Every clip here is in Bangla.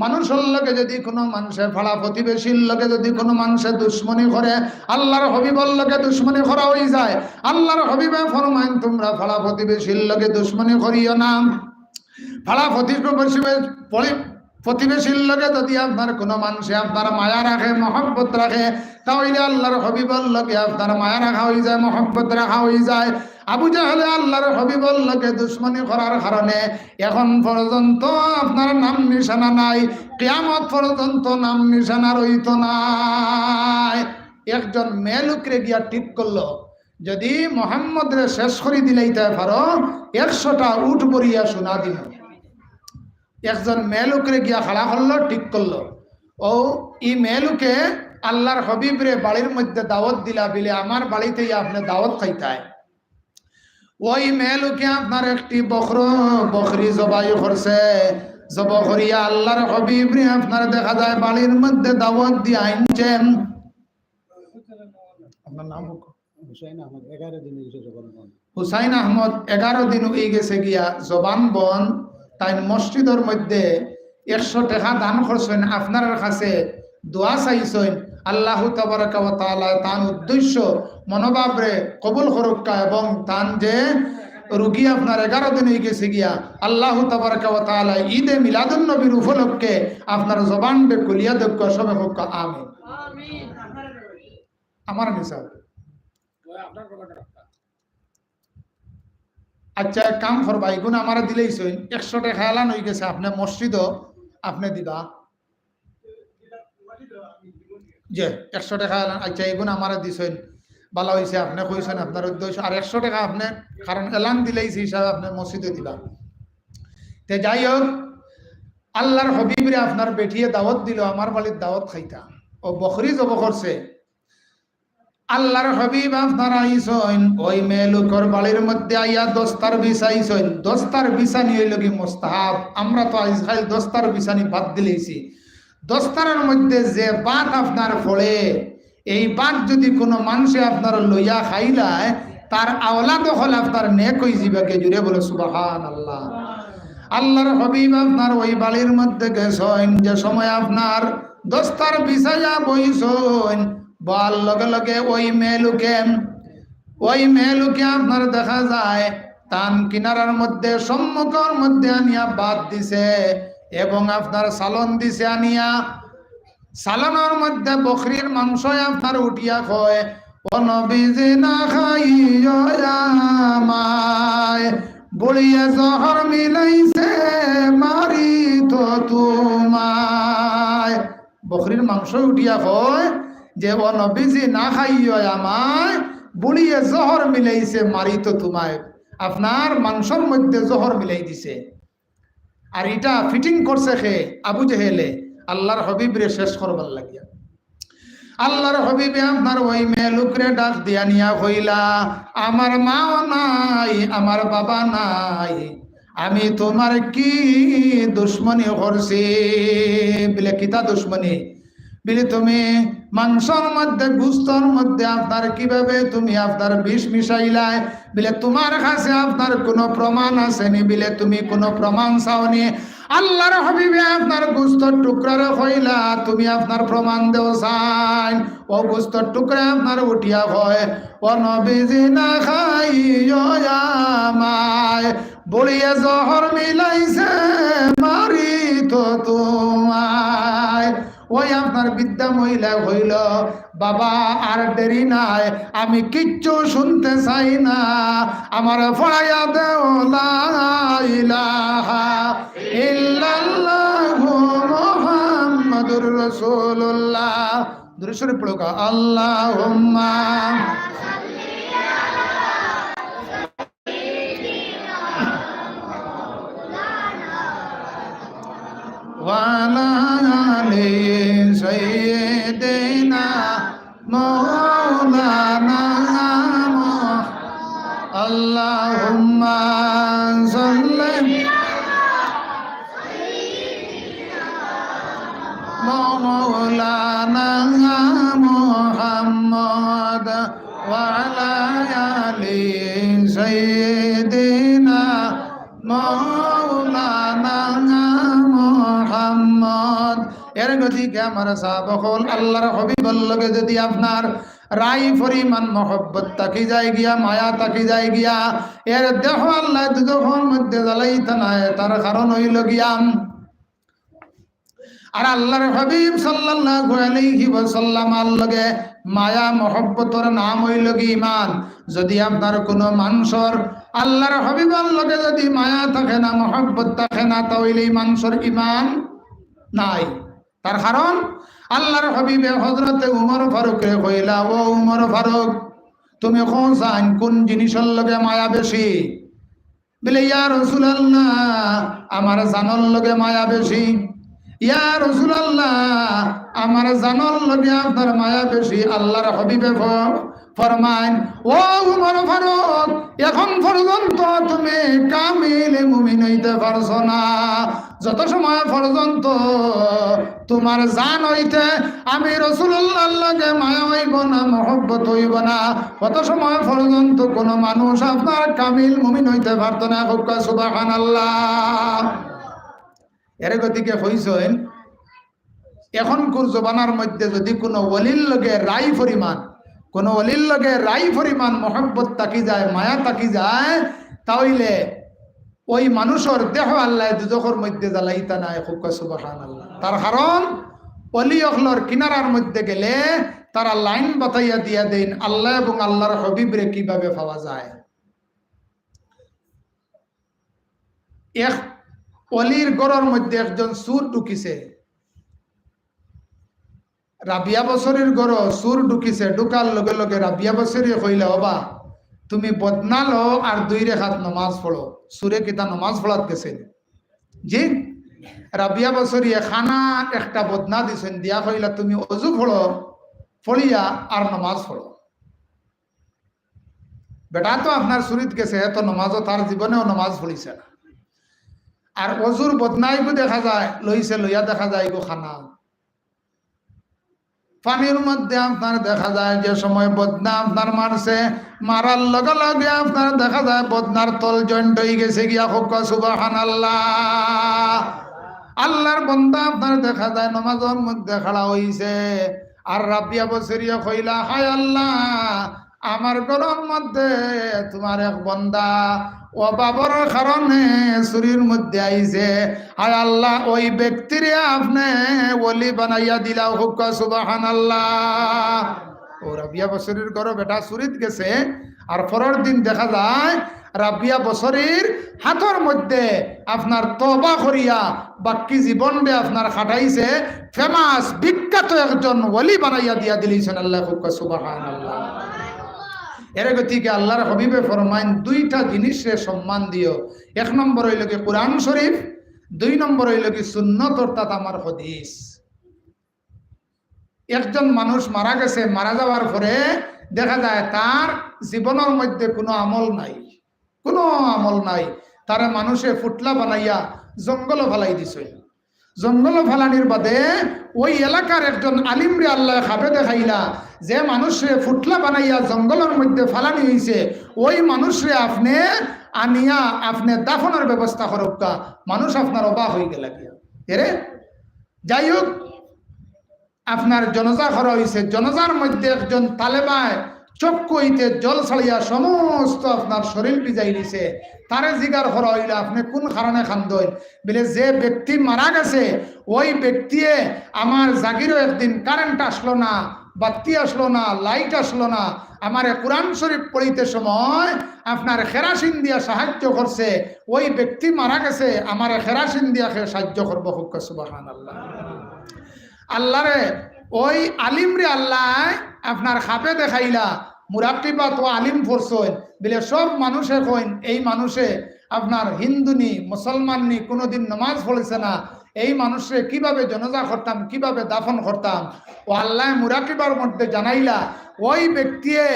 মানুষের লগে যদি কোনো মানুষে ফাড়া প্রতিবেশীর লগে যদি কোনো মানুষে দুশ্মনী করে, আল্লাহর হবিবর লগে দুশ্মনী করা হয়ে যায়। আল্লাহর হবিবে ফরমাইন, তোমরা ফাড়া প্রতিবেশীর লগে দুশ্মনী করিও না। ফাড়া প্রতিবেশী পরি- প্রতিবেশীর লগে যদি আপনার কোনো মানুষে আপনার মায়া রাখে, মহব্বত রাখে, তাহলে আল্লাহর হবিবর লগে আপনার মায়া রাখা হয়ে যায়, মহব্বত রাখা হয়ে যায়। আবু জাহেলে আল্লাহর হবিবর লগে দুশ্মনী করার কারণে এখন পর্যন্ত আপনার নাম নিশানা নাই, কেয়ামত পর্যন্ত নাম নিশানা রইত নাই। একজন মেয়ে গিয়া ঠিক করল, যদি মোহাম্মদ রে শেষ করে দিলেইতে পারো, একশোটা উঠ পড়িয়া শোনা দিল একজন মেয়েলুকরে গিয়া খাড়া করল, ঠিক করল। ও, ই মেয়েলুকে আল্লাহর হবিবরে বাড়ির মধ্যে দাওয়াত দিলা বিলে আমার বাড়িতেই আপনি দাওয়াত খাইতায়। ওই মেয়েলুকে আপনার একটি বখর বকরি জবাই করছে? জব করিয়া আল্লাহর হবিবরে আপনার দেখা যায় বাড়ির মধ্যে দাওয়াত দিয়ে আপনার নাম হুসাইন আহমদ এগারো দিনে হয়ে গেছে গিয়া জবান বন তাই মসজিদের মধ্যে একশো টাকা দান করছেন। আপনার কাছে দোয়া চাইছেন। আল্লাহ তাবারাকা ওয়া তান উদ্দেশ্য মনোভাবরে কবুল করুকা এবং তান যে রুগী আপনার এগারো দিন হয়ে গেছে গিয়া, আল্লাহ তাবারাকা ওয়া তাআলা ঈদে মিলাদুন নবীর উপলক্ষে আপনার জবান বে কুলিয়া দক্ষ সবে হোক, আমিন। আমার মিসাল আচ্ছা কাম করবা এগুন আমার দিলেই সইন একশো টাকা এলান হয়ে গেছে, আপনি মসজিদও আপনি দিবা। যে একশো টাকা এলান আচ্ছা এগুন আমার দিছেন। ভালো হয়েছে আপনি কইছেন আপনার উদ্দেশ্য। আর একশো টাকা আপনি, কারণ এলান দিলেই হিসাবে আপনি মসজিদে দিবা। তে যাই হোক, আল্লাহর হবিবরে আপনার বেঠিয়ে দাওয়াত দিল, আমার বাড়ির দাওয়াত খাইতা। ও বকরি জব করছে। আল্লাহর হবিব আপনারা আইসইন, ওই মেয়ে লোকর বাড়ির মধ্যে আইয়া দস্তার বিছাইছইন দস্তার বিছানি হইল কি মোস্তাহাব। আমরা তো আজকাল দস্তার বিছানি বাদ দিলেছি দস্তারের মধ্যে যে বাট আপনার ফলে এই বাট যদি কোনো মানুষে আপনার লইয়া খাইলায়, তার আওলা দখল আপনার নেক হয়ে যাবে জুড়ে বলে সুবাহান আল্লাহ আল্লাহর হবিব আপনার ওই বাড়ির মধ্যে গেছেন, যে সময় আপনার দস্তার বিছাইয়া বইছেন, বল লগে লগে ওই মেলুকে ওই মেলুকে আপনার দেখা যায় টান কিনারার মধ্যে, সম্মুখের মধ্যে আনিয়া বাদ দিছে, এবং আপনার সালন দিছে আনিয়া সালনের মধ্যে বকরির মাংস আপনার উঠিয়া কয় ও নবীজি না খাই বুড়িয়ে জহর মিলাইছে মারি তো তোমায়। বকরির মাংস উঠিয়া কয় যে ও নবীজি না খাইয় আমায় বুড়িয়ে জহর মিলাইছে মারি তো তোমায়। আপনার মাংসর মধ্যে জহর মিলাই দিছে। আর এটা ফিটিং করছে খে আবু জেহেলে। আল্লাহর হবিবরে শেষ করবার লাগিয়া। আল্লাহর হবিবে আপনার ওই মেয়ে লোকরে ডাক দিয়া নিয়া হইলা, আমার মাও নাই, আমার বাবা নাই, আমি তোমার কি দুশ্মনী করছি বলে, কিতা দুশ্মনী? বলে, তুমি মাংসর মধ্যে, গুস্তর মধ্যে আপনার কীভাবে তুমি আপনার বিষ মিশাইলাই? বলে, তোমার কাছে আপনার কোনো প্রমাণ আসেনি। বলে, তুমি কোনো প্রমাণ চাওনি। আল্লাহর হবিবে আপনার গুস্তর টুকরারে হইলা তুমি আপনার প্রমাণ দেও সাইন। ও গুস্তর টুকরা আপনার উঠিয়া হয় ও নবীজি না খাই আমায়। বলিয়া জহর মিলাইছে মারি তো ওই আপনার বিদ্যা মহিলা হইল। বাবা, আর দেরি নাই, আমি কিচ্ছু শুনতে চাই না। আমার ফড়াইয়া দেও রসুল্লাহ ইল্লাল্লাহু পড়ুক আল্লাহ দূরে পড়ো सैदना मौलाना গতিকে আমার সাহাবকল আল্লাহর হবিবর লগে যদি আপনার রাই পরিমাণ মহব্বত তাকি যায় গিয়া, মায়া তাকি যায় গিয়া, এর দেহ আল্লাহ দুদখর মধ্যে জ্বালাইতে নাই, তার কারণ হইল গিয়াম আর আল্লাহর হাবিব সাল্লাল্লাহু আলাইহি ওয়াসাল্লাম আল্লাহকে মায়া মহব্বতর নাম হইল কি ইমান যদি আপনার কোনো মানুষের আল্লাহর হাবিব আল্লাহকে যদি মায়া থাকে না, মহব্বত থাকে না, তাহলে মানুষের ইমান নাই। তার কারণ, আল্লাহর হাবিবে হজরতে উমর ফারুকে কইলা, ও উমর ফারুক, তুমি কোন চান কোন জিনিসের লগে মায়া বেশি? বলে, ইয়া রসুলাল্লাহ, আমার জানর লগে মায়া বেশি। ইয়া রসুলাল্লাহ, আমার জানর লগে আপনার মায়া বেশি। আল্লাহর হবিবে ফরমাইন ও উমর ফারুক, এখন পর্যন্ত তুমি কামিল মুমিন হইতে পারছ না। যত সময় পর্যন্ত তোমার জান হইতে আমি রসুল্লাহ লাগে মায়া হইব না, মহব্বত হইব না কত সময় পর্যন্ত কোন মানুষ আপনার কামিল মুমিন হইতে পারতো না। সুবাহান আল্লাহ এর গতিকে হইছেন? এখনকার জবানার মধ্যে যদি কোনো অলির লগে রাই পরিমাণ কোন অলির লগে রাই পরিমাণ মহব্বত তাকি যায়, মায়া তাকি যায় তাইলে ওই মানুষের দেহ আল্লাহ দুজখর মধ্যে জ্বালাইতা নাই হুক্কা সুবাহান আল্লাহ তার কারণ, অলি অখলর কিনারার মধ্যে গেলে তারা লাইন বাতাইয়া দিয়া দেন, আল্লাহ এবং আল্লাহর হবিবরে কীভাবে পাওয়া যায়। এক অলির গড়ের মধ্যে একজন সুর ঢুকিছে। রাবিয়া বছরের গড় সুর ঢুকিছে ঢুকার লগে লগে রাবিয়া বছরে কইলে হবা তুমি বদনালো আর দুই রেখাত নমাজ পড়ো সুরে কিতা নমাজ পড়াত গেছেন জি রাবিয়া বছরিয়ে খানা একটা বদনা দিছেন, দিয়া কইলা, তুমি অজু পড়ো পড়িয়া আর নমাজ পড়ো বেটা তো আপনার সুরিত গেছে তো নমাজও তার জীবনেও নমাজ পড়িছে না। আর অজুর বদনাইগো দেখা যায় লইছে লইয়া দেখা যায় গো খানা। পানির মধ্যে আপনার দেখা যায় যে সময় বদনা আপনার মারছে, মারার লগে লগে আপনার দেখা যায় বদনার তল জয়েন্ট হয়ে গেছে গিয়া হোক সুবাহান আল্লাহ আল্লাহর বন্দা আপনার দেখা যায় নমাজের মধ্যে খাড়া হইছে। আর রাবিয়া বসরিয়া কইলা, হায় আল্লাহ, আমার গরম মধ্যে তোমার এক বন্দা ও বাবর কারণে শরীর মধ্যে আইছে। আর আল্লাহ, ওই ব্যক্তিরে আপনি ওলি বানাইয়া দিলা হুক্কা সুবাহান আল্লাহ ও রাবিয়া বছরের ঘরে বেটা সুরিত গেছে, আর পরের দিন দেখা যায় রাবিয়া বছরের হাতর মধ্যে আপনার তবা করিয়া বাকি জীবনটা আপনার খাটাইছে। ফেমাস বিখ্যাত একজন ওলি বানাইয়া দিয়া দিলিছেন আল্লাহ হুক্কা সুবাহান আল্লাহ এর গতিকে আল্লাহর হবিবে ফরমাইন দুইটা জিনিসে সম্মান দিও। এক নম্বর হইল কি কোরআন শরীফ, দুই নম্বর হইল কি সুন্নত, অর্থাৎ আমার হদিস। একজন মানুষ মারা গেছে, মারা যাওয়ার পরে দেখা যায় তার জীবনের মধ্যে কোনো আমল নাই, কোনো আমল নাই। তারা মানুষে ফুটলা বানাইয়া জঙ্গল ফালাই দিছে। জঙ্গল ফালানির বাদে ওই এলাকার একজন আলিমরে আল্লাহ খাবে দেখাইলা যে মানুষরে ফুটলা বানাইয়া জঙ্গলের মধ্যে ফালানি হয়েছে ওই মানুষরে আপনি আনিয়া আপনি দাফনের ব্যবস্থা করক্কা মানুষ আপনার অবাক হয়ে গেল এরে যাই হোক, আপনার জনজা করা হয়েছে জনজার মধ্যে একজন তালেবায় চক্ষু হইতে জল ছাড়িয়া সমস্ত আপনার শরীর বিজাই দিছে। তারে জিগার করা হইলে, আপনি কোন কারণে খান্দই বলে যে ব্যক্তি মারা গেছে, ওই ব্যক্তিয়ে আমার জাগিরও একদিন কারেন্ট আসলো না। বাতি আসলো না, লাইট আসলো না। আমার কোরআন শরীফ পড়িতে সময় আপনার খেরাসিন দিয়া সাহায্য করছে। ওই ব্যক্তি মারা গেছে, আমার খেরাসিন দিয়া সাহায্য করব। হুক্ক সুবাহান আল্লাহ আল্লাহরে, ওই আলিম রে আল্লাহ আপনার খাপে দেখাইলা, মুরাক্কিবা তো আলিম ফোরসইন বলে সব মানুষে কইন, এই মানুষে আপনার হিন্দু নি, মুসলমান নি, কোনোদিন নামাজ পড়েছে না। এই মানুষে কীভাবে জনজা করতাম, কীভাবে দাফন করতাম, ও আল্লাহ মুরাকিবার মধ্যে জানাইলা, ওই ব্যক্তিয়ে,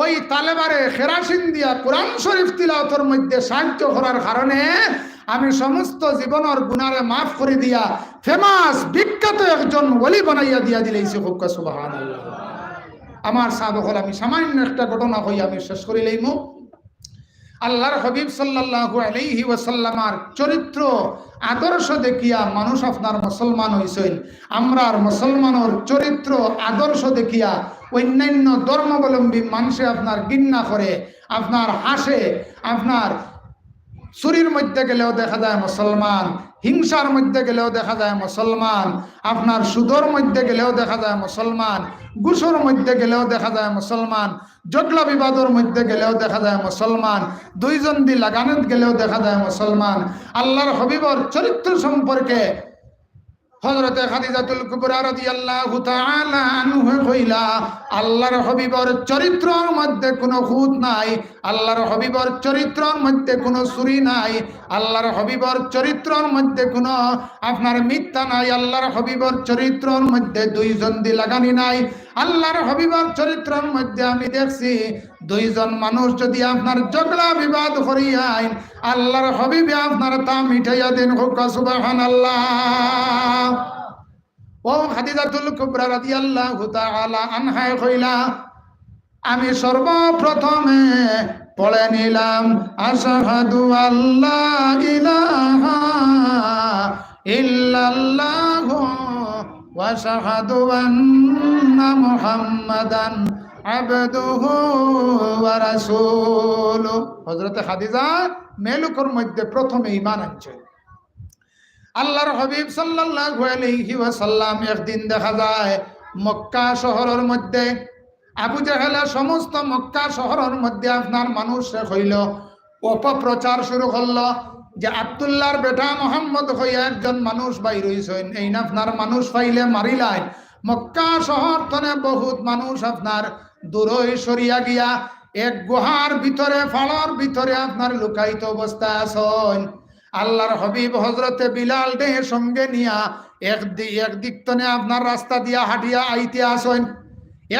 ওই তালেবারে খেরাসিন দিয়া কোরআন শরীফ তিলাওতর মধ্যে সাহায্য করার কারণে আমি সমস্ত জীবনের গুণারে মাফ করে দিয়া ফেমাস, বিখ্যাত একজন ওলি বানাইয়া দিয়া দিলেইছি হুক্কা সুবাহান আমার সাধকল আমি সামান্য একটা ঘটনা কই আমি শেষ করি লইমু। আল্লাহর হবিব সাল্লাহু আলাইহি ওয়াসাল্লামার চরিত্র, আদর্শ দেখিয়া মানুষ আপনার মুসলমান হইছেন। আর মুসলমানের চরিত্র, আদর্শ দেখিয়া অন্যান্য ধর্মাবলম্বী মানুষে আপনার গিন্না করে, আপনার হাসে, আপনার চুরির মধ্যে গেলেও দেখা যায় মুসলমান। হিংসার মধ্যে গেলেও দেখা যায় মুসলমান, আপনার সুদর মধ্যে গেলেও দেখা যায় মুসলমান গুসর মধ্যে গেলেও দেখা যায় মুসলমান, জটলা বিবাদর মধ্যে গেলেও দেখা যায় মুসলমান দুইজন দি লাগানত গেলেও দেখা যায় মুসলমান। আল্লাহর হবিবর চরিত্র সম্পর্কে হযরতে খাদিজাতুল কুবরা রাদিয়াল্লাহু তাআলা আনহু কইলা, আল্লাহর হাবিবর চরিত্রর মধ্যে কোনো খুঁত নাই, আল্লাহর হাবিবর চরিত্রর মধ্যে কোনো চুরি নাই, আল্লাহর হাবিবর চরিত্রর মধ্যে কোনো, আপনার মিথ্যা নাই, আল্লাহর হাবিবর চরিত্রর মধ্যে দুইজন দি লাগানি নাই। আল্লাহর হাবিবর চরিত্রের মধ্যে আমি দেখছি, দুইজন মানুষ যদি আপনার ঝগড়া বিবাদ করিয়াইন আল্লাহর হবিবে আপনার তা মিঠাইয়া দিন, হোক সুবহানাল্লাহ। ও খাদিজাতুল কুবরা রাদিয়াল্লাহু তাআলা আনহা কইলা, আমি সর্বপ্রথমে পড়ে নিলাম, আশহাদু আল্লাহ ইলাহা ইল্লাল্লাহু। আন্না মুহাম্মাদান আবদুহু ওয়া রাসূলুহু হযরত খাদিজা মেলুকর মধ্যে প্রথমে ঈমান আনছে। আল্লাহর হাবিব সাল্লাল্লাহু আলাইহি ওয়াসাল্লাম একদিন দেখা যায়, মক্কা শহরের মধ্যে, আবু জাহেলা সমস্ত মক্কা শহরের মধ্যে আপনার মানুষ হইল, অপপ্রচার শুরু করল। যে আব্দুল্লাহর বেটা মোহাম্মদ হইয়া একজন মানুষ বাইর হইছেন। এই না আপনার মানুষ পাইলে মারিলাই মক্কা শহর তনে বহুত মানুষ আপনার দূরই সরিয়া গিয়া এক গুহার ভিতরে, ফাড়ার ভিতরে আপনার লুকায়িত অবস্থায় আছেন। আল্লাহর হবিব হজরতে বিলাল ডে সঙ্গে নিয়া এক দি এক দিক তনে আপনার রাস্তা দিয়া হাঁটিয়া আইতে আসেন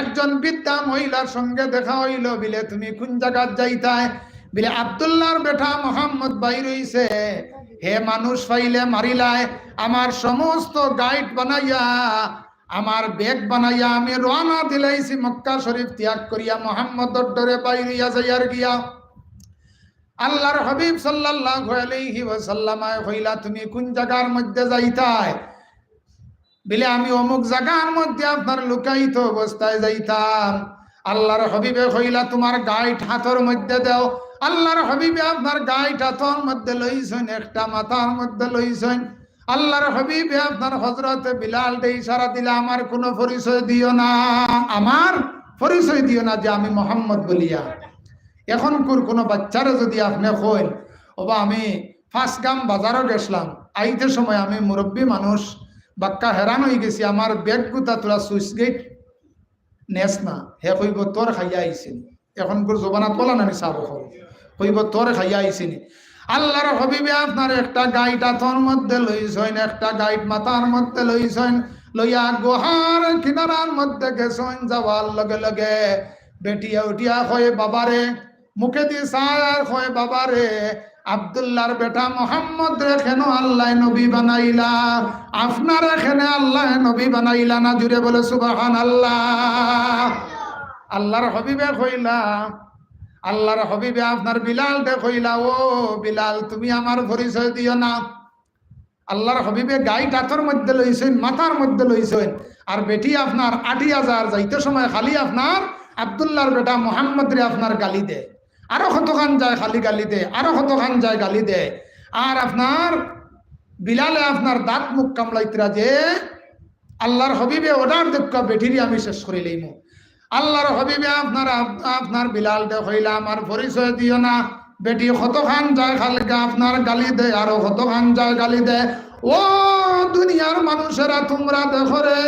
একজন বিদ্যা মহিলার সঙ্গে দেখা হইল, বিলে তুমি কোন জায়গাত যাইতায়? বিলে, আব্দুল্লাহর বেটা মোহাম্মদ বাই রইছে হে মানুষ পাইলে মারিলায়, আমার সমস্ত গাইড বানাইয়া, আমার বেগ বানাইয়া আমি রওনা দিলাইছি মক্কা শরীফ ত্যাগ করিয়া, মোহাম্মদ ডরে বাইরিয়া যাইয়ার গিয়া। আল্লাহর হাবিব সাল্লাল্লাহু আলাইহি ওয়াসাল্লাম কইলা, তুমি কোন জায়গার মধ্যে যাইতায় বিলে, আমি অমুক জায়গার মধ্যে আপনার লুকায়িত অবস্থায় যাইতাম। আল্লাহর হবিবে কইলা, তোমার গাইড হাতর মধ্যে দাও আল্লাহর হবিবে আপনার গাইড হাতর মধ্যে লইছেন, একটা মাথার মধ্যে লইছেন। আল্লাহর হবিবে আপনার হজরতে বিলাল দে ইশারা দিলে আমার কোনো পরিচয় দিও না। আমার পরিচয় দিও না যে আমি মোহাম্মদ বলিয়া। এখনকার কোনো বাচ্চারা যদি আপনি কইন, ওবা, আমি ফার্স্ট গাম বাজারও গেছিলাম। আইতে সময় আমি মুরব্বী মানুষ, বাক্কা হেরান হয়ে গেছি, আমার ব্যাগ গুতা তোরা সুইচ গেট নেস না। হে কইব, তোর খাইয়া আইসিনি এখনকার জবানা তোলা নানি চাব তোর খাইয়া আল্লাহর হবিবে আপনার একটা গাইড আথর মধ্যে লইছেন, একটা গাইড মাথার মধ্যে লইছেন, লইয়া গোহার কিনারার মধ্যে গেছেন, যাওয়ার লগে লগে বেটিয়া উঠিয়া কয়, বাবারে, মুখে দিয়ে সায়ার কয়, বাবারে, আব্দুল্লাহর বেটা মোহাম্মদ কেন আল্লাহ নবী বানাইলা? আপনার এখানে আল্লাহ নবী বানাইলা না? জুড়ে বলে সুবাহান আল্লাহ আল্লাহর হবিবে কইলা আল্লাহর হবিবে আপনার বিলাল দে কইলা ও বিলাল, তুমি আমার পরিচয় দিও না। আল্লাহর হবিবে গাই টাথর মধ্যে লইছেন, মাথার মধ্যে লইছেন। আর বেটি আপনার আটি হাজার, যাইতে সময় খালি আপনার আবদুল্লাহর বেটা মোহাম্মদ রে আপনার গালি দে। আরও কতখান যায় খালি গালি দে, আরও কতখান যায় গালি দে। আর আপনার বিলালে আপনার দাঁত মুখ কামলাইতরা যে, আল্লাহর হবিবে ওটার দুঃখ, বেটিরি আমি শেষ করে লইম। আল্লাহর হবিবে আপনার আপনার বিলাল দে হইলা আমার পরিচয় দিও না। বেটি কতখান যায় খালকা, আপনার গালি দে, আরও কতখান যায় গালি দে। ও দুনিয়ার মানুষেরা, তোমরা দেখো রে,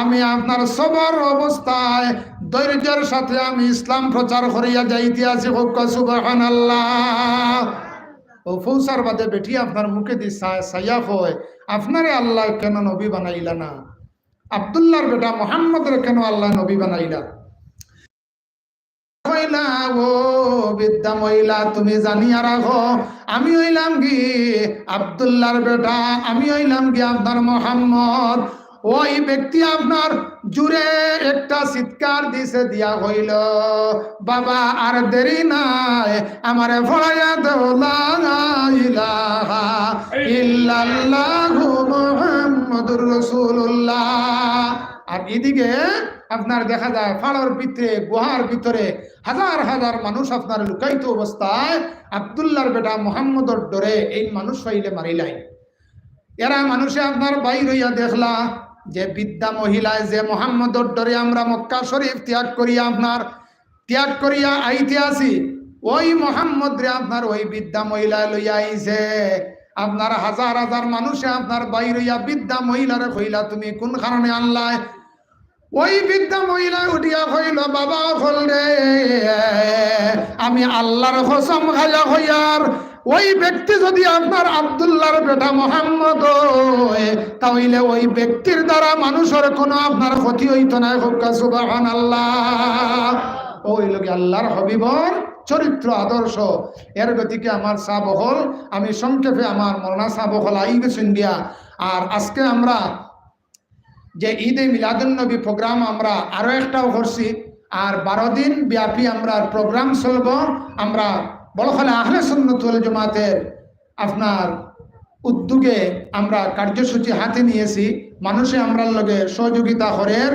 আমি আপনার সবার অবস্থায় ধৈর্যের সাথে আমি ইসলাম প্রচার করিয়া যাইতে আছি। সুবাহান আল্লাহ ও ফৌসার বাদে বেটি আপনার মুখে দি সাইয়া হয় আপনারে আল্লাহ কেন নবী বানাইলা না? আবদুল্লাহর বেটা মোহাম্মদের কেন আল্লাহ নবী বানাইলা বিদ্যা মহিলা তুমি জানিয়া রাখো আমি হইলাম কি আবদুল্লাহর বেটা আমি হইলাম কি আপনার মোহাম্মদ? ওই ব্যক্তি আপনার জুড়ে একটা চিৎকার দিছে দিয়া হইল বাবা আর দেরি নাই আমারে ভয়া দেও লা ইলাহা ইল্লাল্লাহু আর এদিকে আপনার দেখা যায়, ফাড়ার ভিতরে, গুহার ভিতরে হাজার হাজার মানুষ আপনার লুকাইত অবস্থায় আবদুল্লাহর বেটা মোহাম্মদর ডরে এই মানুষ হইলে মারিলাই এরা মানুষে আপনার বাইর হইয়া দেখলা যে বিদ্যা মহিলায় যে মোহাম্মদর ডরে আমরা মক্কা শরীফ ত্যাগ করিয়া আপনার ত্যাগ করিয়া আইতে আসি, ওই মোহাম্মদ রে আপনার ওই বিদ্যা মহিলায় লইয়া আইছে। আপনার হাজার হাজার মানুষে আপনার বাইর বিদ্যা মহিলারে কইলা, তুমি কোন কারণে আনলায় ওই বৃদ্ধা মহিলা উঠিয়া কইল, বাবা হল রে, আমি আল্লাহর কসম খাইয়া হইয়ার ওই ব্যক্তি যদি আপনার আব্দুল্লাহর বেটা মোহাম্মদ তাহলে ওই ব্যক্তির দ্বারা মানুষের কোনো আপনার ক্ষতি হইতো না। হোকা সুবাহান আল্লাহ ওই লোকে আল্লাহর হবিবর চরিত্র, আদর্শ, এর গতিকে আমার চা বহল আমি সংক্ষেপে আমার মরনা চা বহল আই গেছেন দিয়া আর আজকে আমরা যে ঈদে মিলাদুন্নবী প্রোগ্রাম আমরা আরও একটাও করছি। আর বারো দিন ব্যাপী আমরা প্রোগ্রাম চলব। আমরা বড়খলে আহলে সুন্নতুল জমাতের আপনার উদ্যোগে আমরা কার্যসূচি হাতে নিয়েছি। মানুষে আমরা লগে সহযোগিতা করের